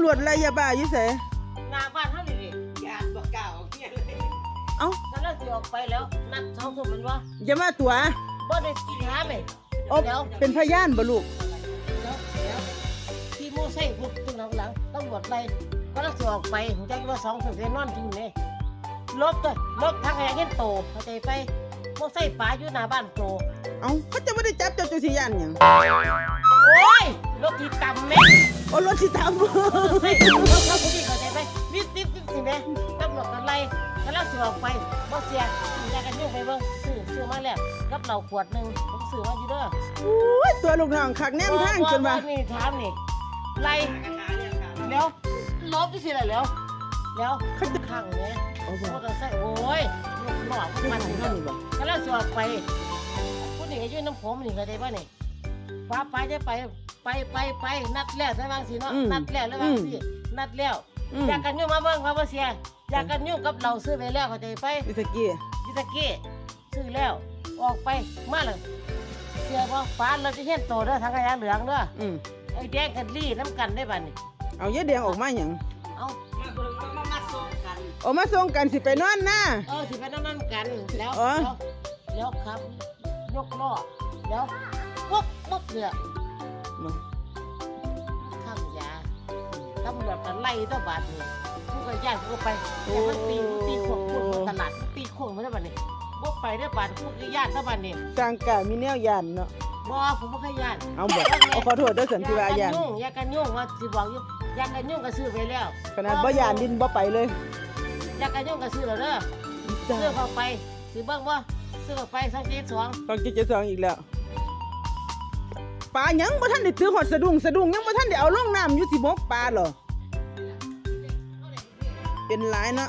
ำรวจไรยาบ้าอยู่ไสหน้าบ้านเฮานี่ดิยานบอกกล่าวเนี่ยเลยเอ้าตอนแรกสิออกไปแล้วนัดสองทุ่มแมันว่าอย่ามาตัวบ่ได้กินหาแม่โอ้เป็นพยานบ่ลูกแล้วแล้วที่โมไซค์พวกตึงหลังๆตำรวจไล่ก็แล้วสิออกไปผมใจว่าสองทุ่มสินอนทุ่มนี่รถก็รถทางแหงเห็นโตเข้าใจไปโมไซค์ป๋าอยู่หน้าบ้านโตเอ้าเขาจะบ่ได้จับเจ้าจุสิยานหยังโอ้ยรถที่ต่ำแม่โอ้รถสิตามเฮ้ยรถเขาพี่เข้าใจไปวิบวิบวิบสิแม่ตำรวจกันไล่ก็แล้วสิออกไปบ่เสียอยากกันยุ่งไปเบิ่งซื้อซื้อมาแล้วกับเราขวดหนึงผมซื้อมาอยู่เด้อโอ้ยตัวลูกน้องคักแนมทางจนว่านี่ถามนี่ไล่กระทาเนี่ยครับแล้วลบที่สิละแล้วแล้วเขาจะขังเนี่ยเอาบ่ มอเตอร์ไซค์โอ้ยลูกหลอกคือมัขนองนี่เฮานี่บ่ก็แล้วสิออกไปผู้นี่ก็อยืนน้ำผมนี่ก็ได้ป่ะนี่ ป้าไปจะไป ไปไปไปนัดแล้วได้บางสิเนาะนัดแล้วแล้วบางสินัดแล้วอืม อยากกันยุ่งมาเบิ่งว่าบ่เสียอยากกันยุ่งกับเราซื้อไปแล้วเข้าใจไปอิสกี้ยิตะกี้ซื้อแล้วออกไปมาเลยเสียบ่ฟ้าเราจะเห็นโตเด้อทางขยะเหลืองเด้ออืมไอ้แดงกันลี่น้ำกันได้บัดนี้เอายาแดงออกมาหยังเอามาเบิ่งมามาส่งกัน ออกมาส่งกันสิไปนอนนะเออสิไปนั่นนั่นกันแล้วอ๋อ แล้วแล้วครับ ยกล้อแล้ว ปุ๊บปุ๊บเนี่ยบ่ข้ามยาตำรวจกันไล่ตัวบาดนี่ผู้ก็ย่านผู้ก็ไปแต่มันตีมันตีขวงขวงบนตลาดตีขวงมาได้บัดนี้บ่ไปได้บาดผู้ก็ย่านได้บัดนี้จางกะมีแนวยานเนาะบ่ผมบ่เคยย่านเอาบ่เอาขอโทษเด้วยสันติวายานยุ่งยากันยุ่งว่าสิบอกอยู่ยากันยุ่งก็ซื้อไปแล้วขนาดบ่ยานดินบ่ไปเลยยากันยุ่งก็ซื้อแล้วเด้อจ้าซื้อเข้าไปซื้อเบิ่งบ่ซื้อเข้าไปสักทีสองฟังจิตจะสองอีกแล้ว ปลายังบ่ทันได้ตื้อหอดสะดุ้งสะดุ้งยังบ่ทันได้เอาลงน้ำอยู่สิบกปลาเหรอเป็นหลายเนาะ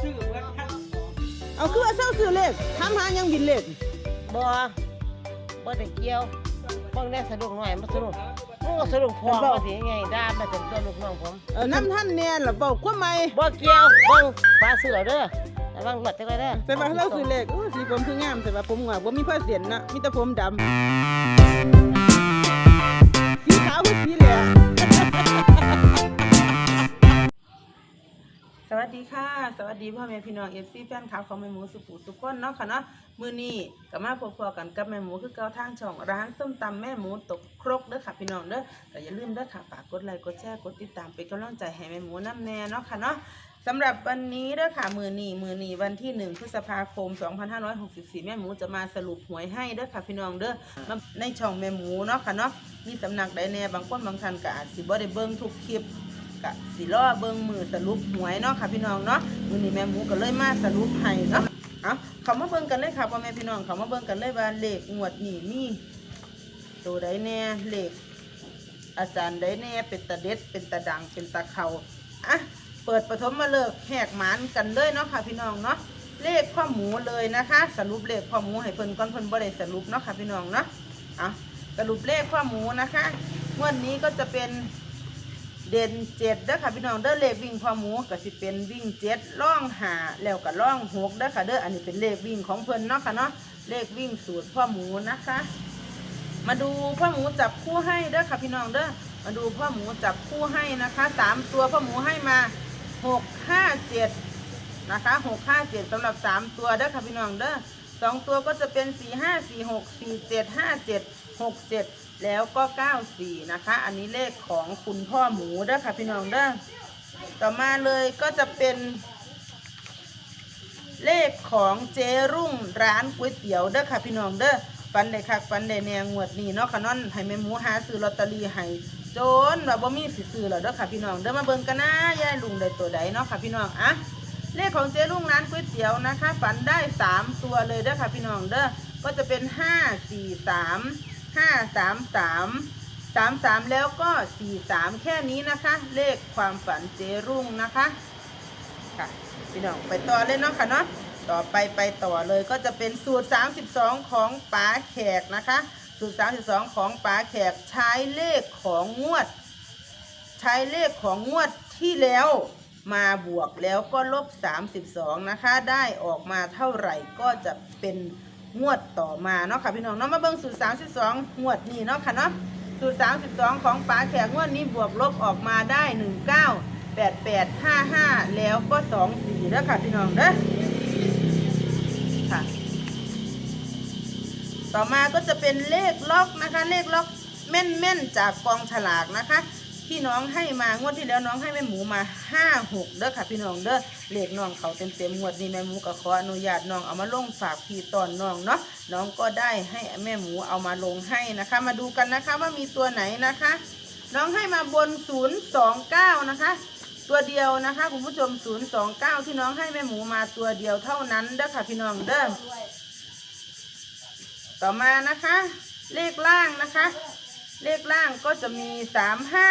ชื่อว่าท่านสองเอาคือว่าเศร้าซื้อเลขถามหายังบินเลขบ่บ่ได้เกี่ยวเบิ่งได้สะดุ้งหน่อยมันสะดุ้งมันก็สะดุ้งพอมาสิไงด่ามาถึงตัวลูกน้องผมเออน้ำท่านแน่ล่ะเว้าความใหม่บ่เกี่ยวเบิ่งฟ้าเสือเด้อระวังรถจักเลยเด้อแต่ว่าเราซื้อเลขโอ้สีผมคืองามแต่ว่าผมงอกบ่มีผ้าเสียนนะมีแต่ผมดำสีขาวคือสีเหลือสวัสดีค่ะ สวัสดีพ่อแม่พี่น้องเอฟซีแฟนคลับของแม่หมูสุขุสุขคนเนาะค่ะเนาะมือนี้ก็มาพบๆกันกับแม่หมูคือเก่าทางช่องร้านส้มตำแม่หมูตกครกเด้อค่ะพี่น้องเด้อแต่อย่าลืมเด้อค่ะฝากกดไลค์กดแชร์กดติดตามเป็นกำลังใจให้แม่หมูน้ำแน่เนาะค่ะเนาะ สำหรับวันนี้เด้อค่ะมื้อนีมื้อนีวันที่1พฤษภาคม 2564 แม่หมูจะมาสรุปหวยให้เด้อค่ะพี่น้องเด้อในช่องแม่หมูเนาะค่ะเนาะมีสำนักใดแน่บางคนบางท่านก็อาจสิบ่ได้เบิ่งทุกคลิปกะสิรอเบิ่งมือสรุปหวยเนาะค่ะพี่น้องเนาะมื้อนีแม่หมูก็เลยมาสรุปให้เนาะเอาเขามาเบิ่งกันเลยค่ะพ่อแม่พี่น้องเขามาเบิ่งกันเลยว่าเลขงวดนี้มีตัวใดแน่เลขอาจารย์ใดแน่เป็นตาเด็ดเป็นตาดังเป็นตาเขาอะ เปิดปฐมมาเลิกแหกหมานกันเลยเนาะค่ะพี่น้องเนาะเลขพ่อหมูเลยนะคะ สรุปเลขพ่อหมูให้เพิ่นก่อนเพิ่นบ่ได้สรุปเนาะค่ะพี่น้องเนาะเอาสรุปเลขพ่อหมูนะคะงวดนี้ก็จะเป็นเด่นเจ็ดเด้อค่ะพี่น้องเด้อเลขวิ่งพ่อหมูก็สิเป็นวิ่งเจ็ดล่องหาแล้วก็ล่องหกเด้อค่ะเด้ออันนี้เป็นเลขวิ่งของเพิ่นเนาะค่ะเนาะเลขวิ่งสูตรพ่อหมูนะคะ มาดูพ่อหมูจับคู่ให้เด้อค่ะพี่น้องเด้อมาดูพ่อหมูจับคู่ให้นะคะสามตัวพ่อหมูให้มา หกห้าเจ็ดนะคะหกห้าเจ็ดสำหรับสามตัวเด้อค่ะพี่น้องเด้อสองตัวก็จะเป็นสี่ห้าสี่หกสี่เจ็ดห้าเจ็ดหกเจ็ดแล้วก็เก้าสี่นะคะ อันนี้เลขของคุณพ่อหมูเด้อค่ะพี่น้องเด้อต่อมาเลยก็จะเป็นเลขของเจรุ่งร้านก๋วยเตี๋ยวเด้อค่ะพี่น้องเด้อฟันได้คักฟันได้แนงงวดนี้เนาะค่ะนอนให้แม่หมูหาซื้อลอตเตอรี่ให้ จนว่าบ่มีสิซื้อแล้วเด้อค่ะพี่น้องเด้อมาเบิ่งกันนะยายลุงได้ตัวใดเนาะค่ะพี่น้องอะเลขของเจรุ่งร้านก๋วยเตี๋ยวนะคะ ฝันได้สามตัวเลยเด้อค่ะพี่น้องเด้อก็จะเป็นห้าสี่สามห้าสามสามสามสามแล้วก็สี่สามแค่นี้นะคะ เลขความฝันเจรุ่งนะคะค่ะพี่น้องไปต่อเลยเนาะค่ะเนาะต่อไปไปต่อเลยก็จะเป็นสูตร 32 ของป๋าแขกนะคะ สูตร 32 ของป๋าแขกใช้เลขของงวด ใช้เลขของงวดที่แล้วมาบวกแล้วก็ลบ 32 นะคะ ได้ออกมาเท่าไหร่ก็จะเป็นงวดต่อมาเนาะค่ะพี่น้องเนาะมาเบิ่งสูตร 32 งวดนี้เนาะค่ะเนาะสูตร 32 ของป๋าแขกงวดนี้บวกลบออกมาได้ 19 88 55 แล้วก็ 24เด้อค่ะพี่น้องเด้อ ต่อมาก็จะเป็นเลขล็อกนะคะ เลขล็อกแม่นๆจากกองฉลากนะคะที่น้องให้มางวดที่แล้วน้องให้แม่หมูมาห้าหกเด้อค่ะพี่น้องเด้อเลขน้องเขาเต็มเต็มๆงวดนี้แม่หมูก็ขออนุญาตน้องเอามาลงฝากพี่ตอนน้องเนาะน้องก็ได้ให้แม่หมูเอามาลงให้นะคะ มาดูกันนะคะว่ามีตัวไหนนะคะ น้องให้มาบน029นะคะ ตัวเดียวนะคะคุณผู้ชม029ที่น้องให้แม่หมูมาตัวเดียวเท่านั้นเด้อค่ะพี่น้องเด้อ ต่อมานะคะ เลขล่างนะคะ เลขล่างก็จะมีสามห้า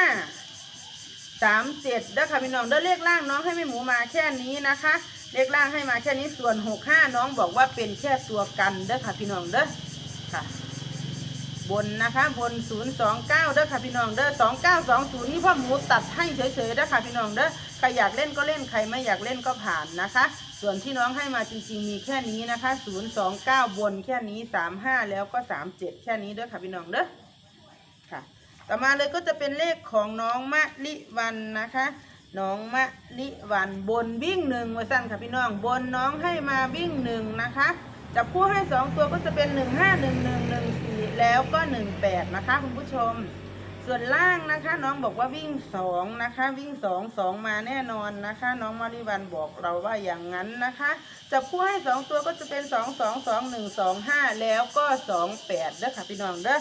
สามเจ็ดเด้อค่ะพี่น้องเด้อเลขล่างน้องให้แม่หมูมาแค่นี้นะคะ เลขล่างให้มาแค่นี้ส่วนหกห้าน้องบอกว่าเป็นแค่ตัวกันเด้อค่ะพี่น้องเด้อค่ะ บนนะคะบน029เก้าด้อค่ะพี่น้องเด้อ2920นี่พ่อหมูตัดให้เฉยๆเด้อค่ะพี่น้องเด้อ รอยากเล่นก็เล่นใครไม่อยากเล่นก็ผ่านนะคะ ส่วนที่น้องให้มาจริงๆมีแค่นี้นะคะ 029 บนแค่นี้ 35 แล้วก็ 37 แค่นี้เด้อค่ะพี่น้องเด้อค่ะ ต่อมาเลยก็จะเป็นเลขของน้องมะลิวันนะคะน้องมะลิวันบนวิ่งหนึ่งมาสั้นค่ะพี่น้องบนน้องให้มาวิ่งหนึ่งนะคะจับคู่ให้สองตัวก็จะเป็นหนึ่งห้าหนึ่งหนึ่งหนึ่งสี่แล้วก็หนึ่งแปดนะคะคุณผู้ชม ส่วนล่างนะคะ น้องบอกว่าวิ่งสองนะคะ วิ่งสองสองมาแน่นอนนะคะ น้องมาริวันบอกเราว่าอย่างนั้นนะคะจับคู่ให้สองตัวก็จะเป็นสองสองสองหนึ่งสองห้าแล้วก็สองแปดเด้อค่ะพี่น้องเด้อ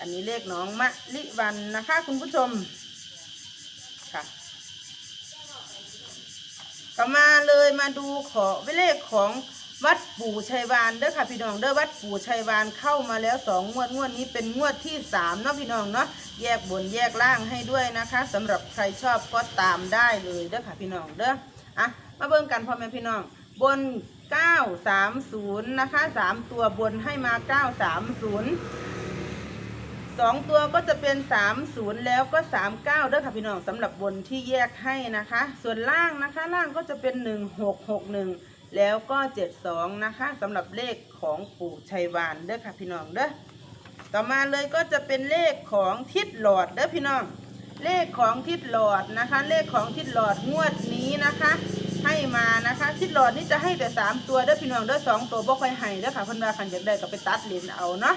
อันนี้เลขน้องมะลิวันนะคะ คุณผู้ชมค่ะต่อมาเลยมาดูขอเลขของ วัดปู่ชัยวานเด้อค่ะพี่น้องเด้อวัดปู่ชัยวานเข้ามาแล้วสองงวดงวดนี้เป็นงวดที่สามเนาะพี่น้องเนาะแยกบนแยกล่างให้ด้วยนะคะสำหรับใครชอบก็ตามได้เลยเด้อค่ะพี่น้องเด้ออะมาเบิ่งกันพ่อแม่พี่น้อง บน 930 นะคะสามตัวบนให้มา 930สองตัวก็จะเป็น30แล้วก็39เด้อค่ะพี่น้องสำหรับบนที่แยกให้นะคะ ส่วนล่างนะคะ ล่างก็จะเป็น1661 แล้วก็ 72 นะคะสำหรับเลขของปู่ชัยวานเด้อค่ะพี่น้องเด้อต่อมาเลยก็จะเป็นเลขของทิศหลอดเด้อพี่น้อง เลขของทิศหลอดนะคะ เลขของทิศหลอดงวดนี้นะคะ ให้มานะคะ ทิศหลอดนี่จะให้แต่สามตัวเด้อพี่น้องเด้อสองตัวบ่ค่อยให้เด้อค่ะพิ่นว่าคันอยากได้ก็ไปตัดเลนเอาเนาะ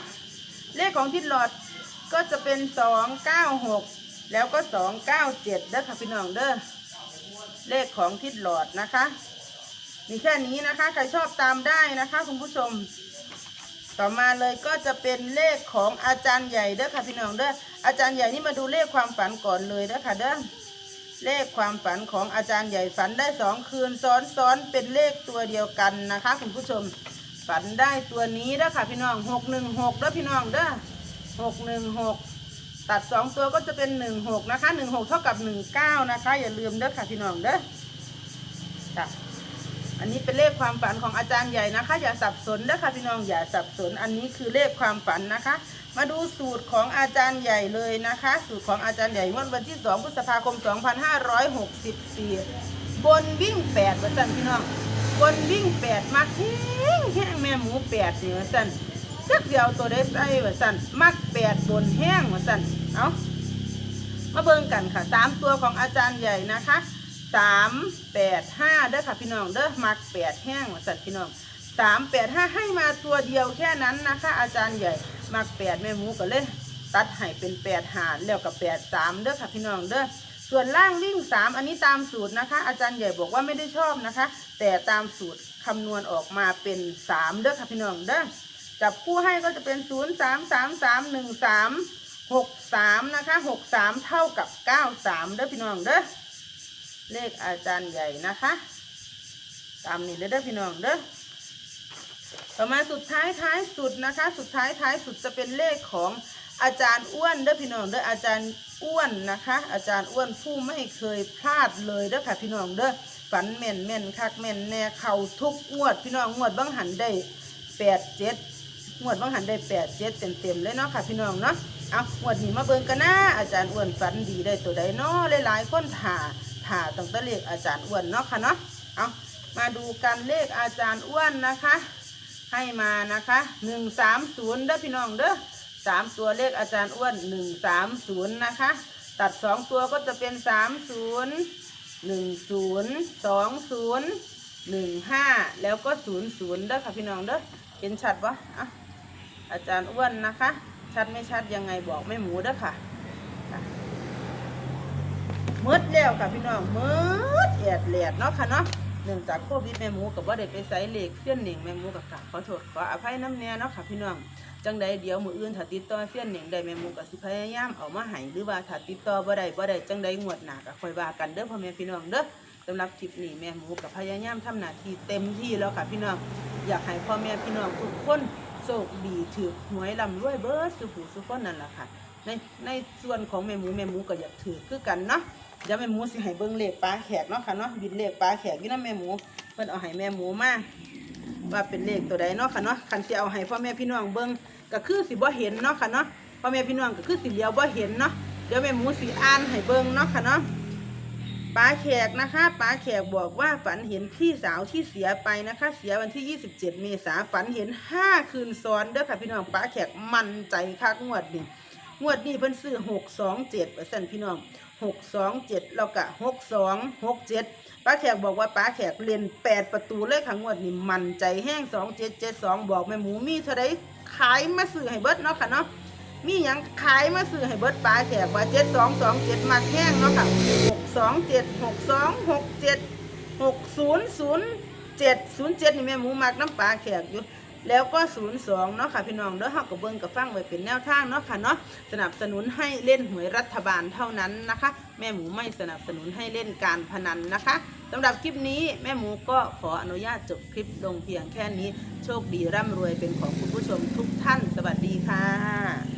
เลขของทิศหลอดก็จะเป็นสองเก้าหกแล้วก็สองเก้าเจ็ดเด้อค่ะพี่น้องเด้อเลขของทิศหลอดนะคะ มีแค่นี้นะคะใครชอบตามได้นะคะคุณผู้ชม ต่อมาเลยก็จะเป็นเลขของอาจารย์ใหญ่เด้อค่ะพี่น้องเด้ออาจารย์ใหญ่นี่มาดูเลขความฝันก่อนเลยเด้อค่ะเด้อเลขความฝันของอาจารย์ใหญ่ฝันได้สองคืนซ้อนๆเป็นเลขตัวเดียวกันนะคะ คุณผู้ชมฝันได้ตัวนี้เด้อค่ะพี่น้องหกหนึ่งหกเด้อพี่น้องเด้อหกหนึ่งหกตัดสองตัวก็จะเป็นหนึ่งหกนะคะหนึ่งหกเท่ากับหนึ่งเก้านะคะ อย่าลืมเด้อค่ะพี่น้องเด้อค่ะ อันนี้เป็นเลขความฝันของอาจารย์ใหญ่นะคะ อย่าสับสนเด้อค่ะพี่น้องอย่าสับสน อันนี้คือเลขความฝันนะคะ มาดูสูตรของอาจารย์ใหญ่เลยนะคะ สูตรของอาจารย์ใหญ่งวดวันที่ 2 พฤษภาคม 2564 บนวิ่ง8ว่าสั่นพี่น้องบนวิ่ง 8 มักแห้งแห้งแม่หมู8นี่ว่าสั่นจักเดียวตัวได้ใส่ว่าสั่นมักแปดบนแห้งว่าสั่นเอามาเบิ่งกันค่ะสามตัวของอาจารย์ใหญ่นะคะ สามแปดห้าเด้อค่ะพี่น้องเด้อมักแปดแห้งสั่นพี่น้องสามแปดห้าให้มาตัวเดียวแค่นั้นนะคะ อาจารย์ใหญ่มักแปดแม่หมูก็เลยตัดให้เป็นแปดหารแล้วกับแปดสามเด้อค่ะพี่น้องเด้อส่วนล่างวิ่งสามอันนี้ตามสูตรนะคะ อาจารย์ใหญ่บอกว่าไม่ได้ชอบนะคะ แต่ตามสูตรคำนวณออกมาเป็นสามเด้อค่ะพี่น้องเด้อจับคู่ให้ก็จะเป็น0 3 3 3 1 3 6 3นะคะ6 3เท่ากับ9 3เด้อพี่น้องเด้อ เลขอาจารย์ใหญ่นะคะ ตามนี้เลยเด้อพี่น้องเด้อต่อมาสุดท้ายท้ายสุดนะคะ สุดท้ายท้ายสุดจะเป็นเลขของอาจารย์อ้วนเด้อพี่น้องเด้ออาจารย์อ้วนนะคะ อาจารย์อ้วนผู้ไม่เคยพลาดเลยเด้อค่ะพี่น้องเด้อฝันแม่นแม่นคักแม่นแน่เข่าทุกงวด พี่น้องงวดบางหันได้แปดเจ็ดงวดบางหันได้แปดเจ็ดเต็มเต็มเลยเนาะค่ะพี่น้องเนาะเอางวดนี้มาเบิ่งกันนะอาจารย์อ้วนฝันดีได้ตัวใดเนาะหลายๆคนถ่า ถ่าตั้งแต่เลขอาจารย์อ้วนเนาะค่ะเนาะเอามาดูกันเลขอาจารย์อ้วนนะคะ ให้มานะคะหนึ่งสามศูนย์เด้อพี่น้องเด้อสามตัวเลขอาจารย์อ้วนหนึ่งสามศูนย์นะคะ ตัดสองตัวก็จะเป็นสามศูนย์หนึ่งศูนย์สองศูนย์หนึ่งห้าแล้วก็ศูนย์ศูนย์เด้อค่ะพี่น้องเด้อเห็นชัดปะอะอาจารย์อ้วนนะคะ ชัดไม่ชัดยังไงบอกแม่หมูเด้อค่ะ มืดแล้วค่ะพี่น้องมืดแอดแหลดเนาะค่ะเนาะเนื่องจากโควิดแม่หมูกับว่าได้ไปไซเหล็กเสี้ยนหนิงแม่หมูกับกราบขอโทษขออภัยน้ำแน่เนาะค่ะพี่น้องจังใดเดี๋ยวมืออื่นถ้าติดต่อเสี้ยนหนิงได้แม่หมูกับสิพยายามเอามาให้หรือว่าถ้าติดต่อบ่ได้บ่ได้จังใดงวดหนาก็ค่อยว่ากันเด้อพ่อแม่พี่น้องเด้อสำหรับคลิปนี้แม่หมูกับพยายามทำหน้าที่เต็มที่แล้วค่ะพี่น้องอยากให้พ่อแม่พี่น้องทุกคนโชคดีถือหวยลำรวยเบิดสุขสุขคนนั่นแหละค่ะในในส่วนของแม่หมูแม่หมูก็อยากถือคือกันเนาะ เดี๋ยวแม่หมูสิให้เบิ่งเลขปลาแขกเนาะค่ะเนาะบินเลขปลาแขกยู่นำแม่หมูเพิ่นเอาให้แม่หมูมาว่าเป็นเลขตัวใดเนาะค่ะเนาะคันสิเอาให้พ่อแม่พี่น้องเบิ่งก็คือสิบ่เห็นเนาะค่ะเนาะพ่อแม่พี่น้องก็คือสิเลียวบ่เห็นเนาะเดี๋ยวแม่หมูสิอ่านให้เบิ่งเนาะค่ะเนาะปลาแขกนะคะปลาแขกบอกว่าฝันเห็นพี่สาวที่เสียไปนะคะ เสียวันที่ 27 เมษาฝันเห็น 5 คืนซ้อนเด้อค่ะพี่น้องปลาแขกมั่นใจคักงวดนี้ งวดนี้เพิ่นซื้อหกสองเจ็ดเปอร์เซ็นพี่น้องหกสองเจ็ดแล้วก็หกสองหกเจ็ดป้าแขกบอกว่าป้าแขกเรียนแปดประตูเลยค่ะงวดนี้มันใจแห้งสองเจ็ดเจ็ดสองบอกแม่หมูมีเท่าไรขายมาซื้อให้เบิดเนาะค่ะเนาะมีหยังขายมาซื้อให้เบิดป้าแขกว่าเจ็ดสองสองเจ็ดมาแห้งเนาะค่ะหกสองเจ็ดหกสองหกเจ็ดหกศูนย์ศูนย์เจ็ดศูนย์เจ็ดนี่แม่หมูมักน้ำปลาแขกอยู่ แล้วก็ 02 เนาะค่ะพี่น้องเด้อเฮากับเบิ่งกับฟังไว้เป็นแนวทางเนาะค่ะเนาะสนับสนุนให้เล่นหวยรัฐบาลเท่านั้นนะคะ แม่หมูไม่สนับสนุนให้เล่นการพนันนะคะสำหรับคลิปนี้แม่หมูก็ขออนุญาตจบคลิปลงเพียงแค่นี้ โชคดีร่ำรวยเป็นของคุณผู้ชมทุกท่าน สวัสดีค่ะ